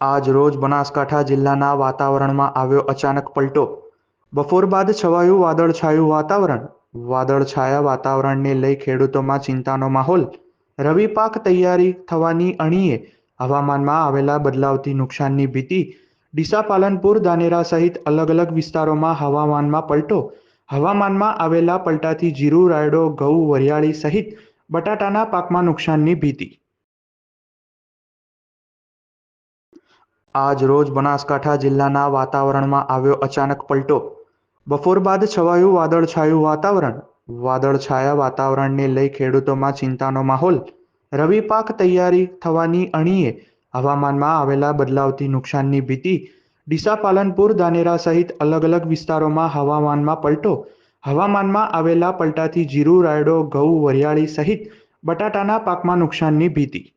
આજ રોજ બનાસકાંઠા જિલ્લાના વાતાવરણમાં આવ્યો અચાનક પલટો. બપોર બાદ છવાયું વાદળછાયું વાતાવરણ. વાદળછાયા વાતાવરણને લઈ ખેડૂતોમાં ચિંતાનો માહોલ. રવિ પાક તૈયારી થવાની અણીએ હવામાનમાં આવેલા બદલાવથી નુકસાનની ભીતિ. ડીસા પાલનપુર દાનેરા સહિત અલગ અલગ વિસ્તારોમાં હવામાનમાં પલટો. હવામાનમાં આવેલા પલટાથી જીરું, રાયડો, ઘઉં, વરિયાળી સહિત બટાટાના પાકમાં નુકસાનની ભીતિ. આજ રોજ બનાસકાંઠા જિલ્લાના વાતાવરણમાં આવ્યો અચાનક પલટો. બપોર બાદ છવાયું વાદળછાયું વાતાવરણ. વાદળછાયા વાતાવરણને લઈ ખેડૂતોમાં ચિંતાનો માહોલ. રવિ પાક તૈયારી થવાની અણીએ હવામાનમાં આવેલા બદલાવથી નુકસાનની ભીતિ. ડીસા, પાલનપુર દાનેરા સહિત અલગ અલગ વિસ્તારોમાં હવામાનમાં પલટો. હવામાનમાં આવેલા પલટાથી જીરું, રાયડો, ઘઉં, વરિયાળી સહિત બટાટાના પાકમાં નુકસાનની ભીતિ.